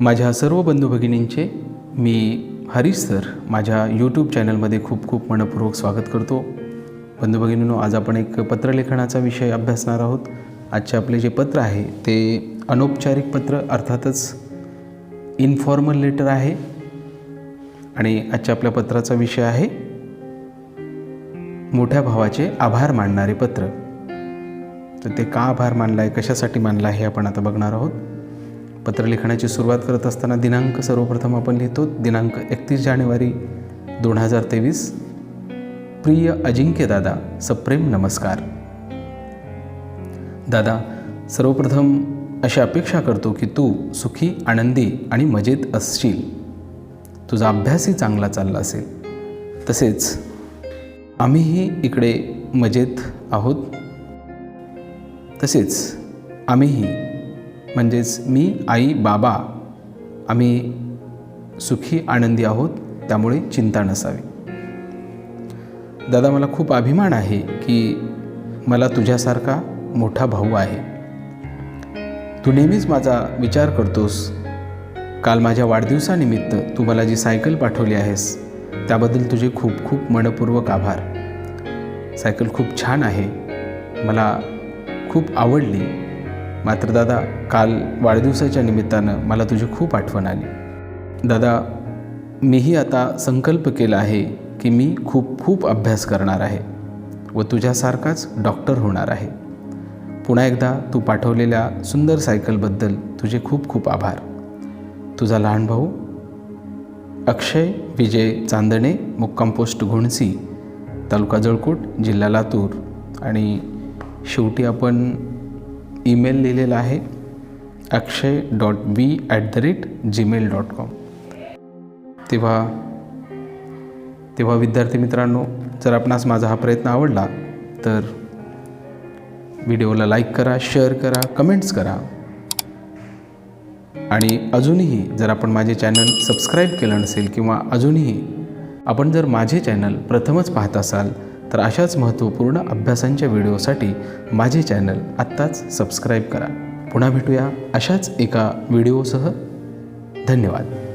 माझ्या सर्व बंधू भगिनींचे मी हरीश सर माझ्या यूट्यूब चॅनलमध्ये खूप खूप मनपूर्वक स्वागत करतो. बंधू भगिनींनो आज आपण एक पत्रलेखनाचा विषय अभ्यासणार आहोत. आजचे आपले जे पत्र आहे ते अनौपचारिक पत्र अर्थातच इन्फॉर्मल लेटर आहे. आणि आजच्या आपल्या पत्राचा विषय आहे मोठ्या भावाचे आभार मानणारे पत्र. तर ते का आभार मानला आहे कशासाठी मानला आहे हे आपण आता बघणार आहोत. पत्र लिखाण्याची सुरुवात करत असताना दिनांक सर्वप्रथम आपण लिहितो. दिनांक एकतीस जानेवारी दोन हजार तेवीस. प्रिय अजिंक्य दादा सप्रेम नमस्कार. दादा सर्वप्रथम अशी अपेक्षा करतो की तू सुखी आनंदी आणि मजेत असशील. तुझा अभ्यासही चांगला चालला असेल. तसेच आम्हीही इकडे मजेत आहोत. तसेच आम्हीही म्हणजेच मी आई बाबा आम्ही सुखी आनंदी आहोत त्यामुळे चिंता नसावी. दादा मला खूप अभिमान आहे की मला तुझ्यासारखा मोठा भाऊ आहे. तू नेहमीच माझा विचार करतोस. काल माझ्या वाढदिवसानिमित्त तू मला जी सायकल पाठवली आहेस त्याबद्दल तुझे खूप खूप मनपूर्वक आभार. सायकल खूप छान आहे. मला खूप आवडली. मात्र दादा काल वाढदिवसाच्या निमित्तानं मला तुझी खूप आठवण आली. दादा मीही आता संकल्प केला आहे की मी खूप खूप अभ्यास करणार आहे व तुझ्यासारखाच डॉक्टर होणार आहे. पुन्हा एकदा तू पाठवलेल्या सुंदर सायकलबद्दल तुझे खूप खूप आभार. तुझा लहान भाऊ अक्षय विजय चांदणे मुक्काम पोस्ट घोणसी तालुका जळकोट जिल्हा लातूर आणि शेवटी आपण ईमेल लिहिलेला आहे. Akshay dot B at the rate Gmail dot com तेव्हा तेव्हा विद्यार्थी मित्रांनो जर आपणास माझा हा प्रयत्न आवडला तर व्हिडिओला लाईक करा शेअर करा कमेंट्स करा. आणि अजूनही जर आपण माझे चॅनल सबस्क्राईब केलं नसेल किंवा अजूनही आपण जर माझे चॅनल प्रथमच पाहत असाल तर अशाच महत्त्वपूर्ण अभ्यासांच्या व्हिडिओसाठी माझे चॅनल आत्ताच सबस्क्राईब करा. पुन्हा भेटूया अशाच एका व्हिडिओसह. धन्यवाद.